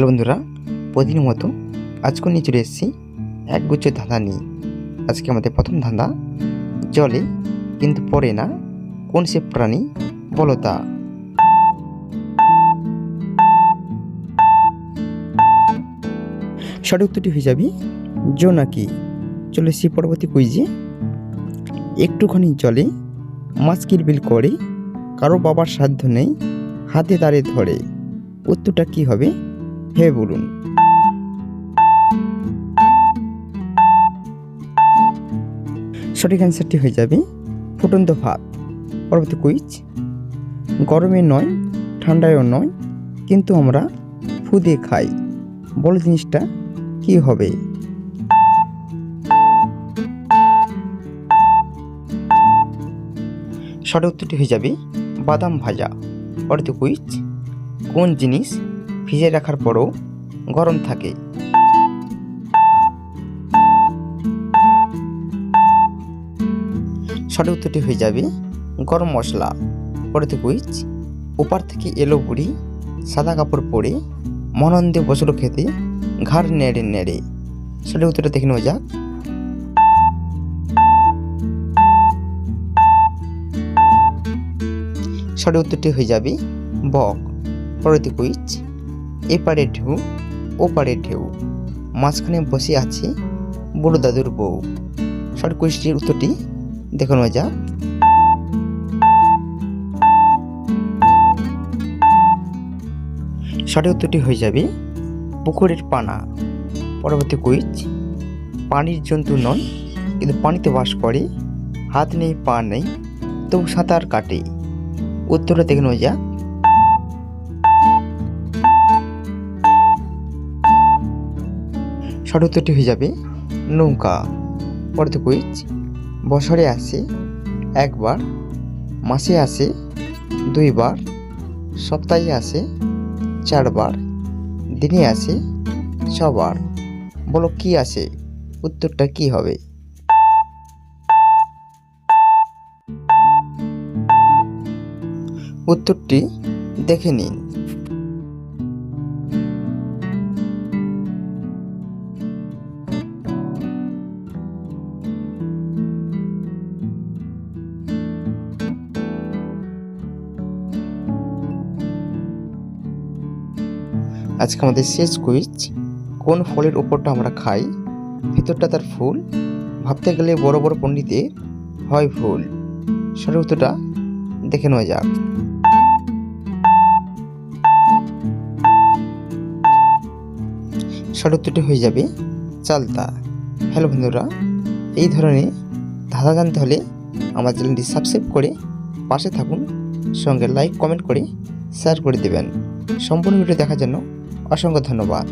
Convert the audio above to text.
Hello বন্ধুরা প্রতিদিনের মতো আজকে নিয়ে চলে এসেছি একগুচ্ছ ধাঁধা নিয়ে। আজকে আমাদের প্রথম ধাঁধা, জলে কিন্তু পড়ে না, কোন সে প্রাণী বলো তা। সঠিক উত্তরটি হয়ে যাবে জোনাকি চলে সে পরবর্তী কুইজে একটুখানি জলে মাছ কিলবিল করে, কারও বাবার সাধ্য নেই, হাতে তারে ধরে। উত্তরটা কি হবে? ভেবে বলুন। সঠিক অ্যান্সারটি হয়ে যাবে, ফুটন্ত ভাত, পরবর্তী কুইজ গরমে নয়, ঠান্ডায়ও নয়, কিন্তু আমরা ফুদে খাই। বড় জিনিসটা, কি হবে? সঠিক উত্তরটি হয়ে যাবে, বাদাম ভাজা। পরবর্তী কুইজ কোন জিনিস ভিজে রাখার পরও গরম থাকে। সঠিক উত্তরটি হয়ে যাবে, গরম মশলা। পরবর্তী কুইজ ওপার থেকে এলো বুড়ি সাদা কাপড় পরে মনন্দে বসল খেতে, ঘাড় নেড়ে নেড়ে। সঠিক উত্তরটা দেখে নেওয়া যাক। সঠিক উত্তরটি হয়ে যাবে বক। পরবর্তী কুইজ এপারে ঢেউ, ওপারে ঢেউ। মাঝখানে বসে আছে বড় দাদুর বউ। সঠিক কুইজটির উত্তরটি দেখানো যাক। সঠিক উত্তরটি হয়ে যাবে, পুকুরের পানা। পরবর্তী কুইজ, পানির জন্তু নন, কিন্তু পানিতে বাস করে। হাত নেই, পা নেই, তবু সাঁতার কাটে। উত্তরটা দেখে নেওয়া সঠিক উত্তরটি হয়ে যাবে নৌকা। পরবর্তী বছরে আসে একবার, মাসে আসে দুইবার, সপ্তাহে আসে চারবার, দিনে আসে ছবার। বলো, কি আসে? উত্তরটা কি হবে? উত্তরটি দেখে নিন। আজকে আমাদের শেষ কুইজ। কোন ফলের উপরটা আমরা খাই? ভিতরটা তার ফুল। ভাবতে গেলে বড় বড় পণ্ডিতে হয় ফুল। সঠিক উত্তরটা দেখে নেওয়া যাক। সঠিক উত্তরটি হয়ে যাবে চালতা। হ্যালো বন্ধুরা, এই ধরনের ধাঁধা জানতে হলে আমার চ্যানেলটি সাবস্ক্রাইব করে পাশে থাকুন। সঙ্গে লাইক, কমেন্ট করে শেয়ার করে দেবেন। সম্পূর্ণ ভিডিও দেখার জন্য অসংখ্য ধন্যবাদ।